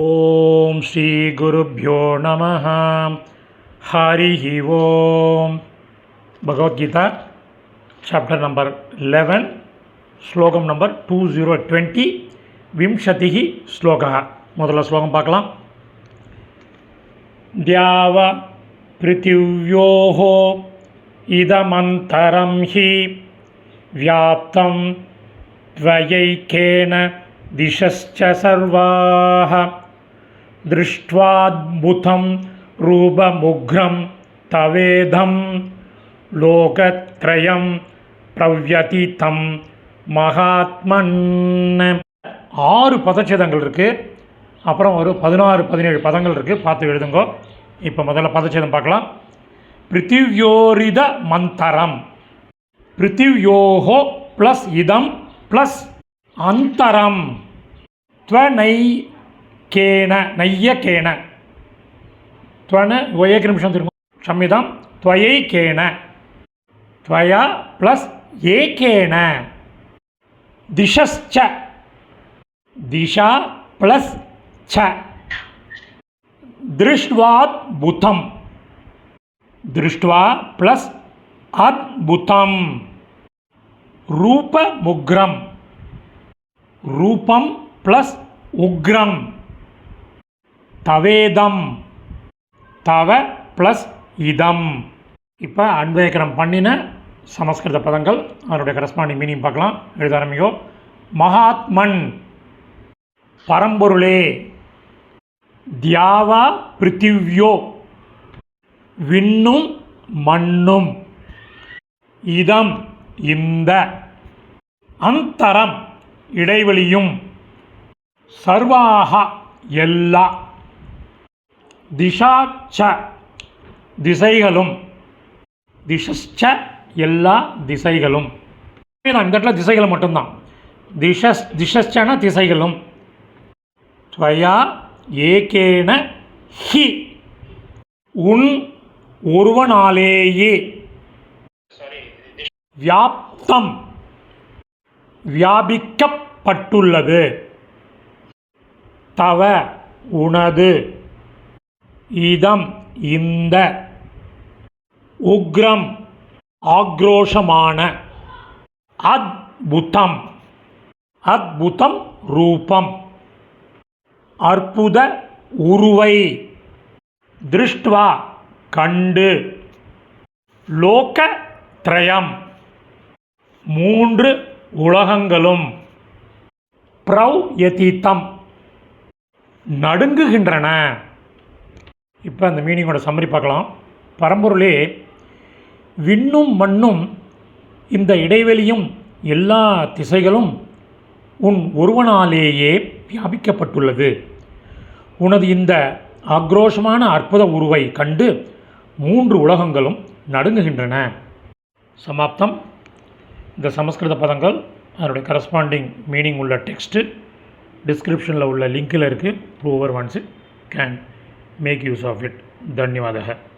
ॐ श्रीगुरुभ्यो नमः हरिः ओम् भगवद्गीता चाप्टर् नम्बर् लेवेन् ஸ்லோகம் number two zero twenty விம்சதிஹி shloka முதல்ல ஸ்லோகம் பார்க்கலாம் द्याव पृथिव्योः इदमन्तरं हि व्याप्तं त्वयैकेन दिशश्च सर्वाः दृष्ट्वाद्भुतं रूपमुग्रं तवेदं लोकत्रयं प्रव्यतितं மகாத்மன் ஆறு பதச்சேதங்கள் இருக்குது அப்புறம் ஒரு பதினாறு பதினேழு பதங்கள் இருக்குது பார்த்து எழுதுங்கோ இப்போ முதல்ல பதச்சேதம் பார்க்கலாம் பிருத்திவ்யோரித மந்தரம் பிருத்திவ்யோஹோ ப்ளஸ் இதம் ப்ளஸ் அந்தரம் துவனை கேன நைய கேன. துவன ஒயேக்கு நிமிஷம் திரும்ப சம்மிதம் துவயை கேன. துவயா ப்ளஸ் ஏகேன திஷஸ்ச. திஷா ப்ளஸ் ச. திருஷ்டுவாத் புத்தம். திருஷ்டுவா ப்ளஸ் அத்புதம் ரூபமுக்ரம். ரூபம் ப்ளஸ் உக்ரம். தவேதம். தவ ப்ளஸ் இதம். இப்போ அன்வயக்கரம் பண்ணின சமஸ்கிருத பதங்கள் அதனுடைய கரஸ்பாண்டிங் மீனிங் பார்க்கலாம். எழுத ஆரம்பிக்கோ மகாத்மன். பரம்பொருளே. தியாவா பிருத்திவ்யோ. விண்ணும் மண்ணும். இதம் இந்த. அந்தரம் இடைவெளியும். சர்வாக எல்லா. திசாச்ச திசைகளும். திசஸ்ச எல்லா திசைகளும். அங்கட்டில் இடத்துல திசைகள் மட்டும்தான். திஷஸ் திசஸ்சன திசைகளும். துவயா ஏகேன ஹி. உன் ஒருவனாலேயே. வியாப்தம். வியாபிக்கப்பட்டுள்ளது. தவ உனது இதம் இந்த உக்ரம் ஆக்ரோஷமான அத்புதம். அத்புதம் ரூபம். அற்புத உருவை திருஷ்டுவா கண்டு. லோக திரயம். மூன்று உலகங்களும் ப்ரவ் நடுங்குகின்றன. இப்போ அந்த மீனிங்கோட சம்மரி பார்க்கலாம். பரம்பொருளே விண்ணும் மண்ணும் இந்த இடைவெளியும் எல்லா திசைகளும் உன் ஒருவனாலேயே வியாபிக்கப்பட்டுள்ளது. உனது இந்த ஆக்ரோஷமான அற்புத உருவை கண்டு மூன்று உலகங்களும் நடுங்குகின்றன. சமாப்தம். இந்த சமஸ்கிருத பதங்கள் அதனுடைய கரஸ்பாண்டிங் மீனிங் உள்ள டெக்ஸ்ட்டு டிஸ்கிரிப்ஷனில் உள்ள லிங்கில் இருக்குது brewer once it can make use of धन्यवाद धन्यवादः।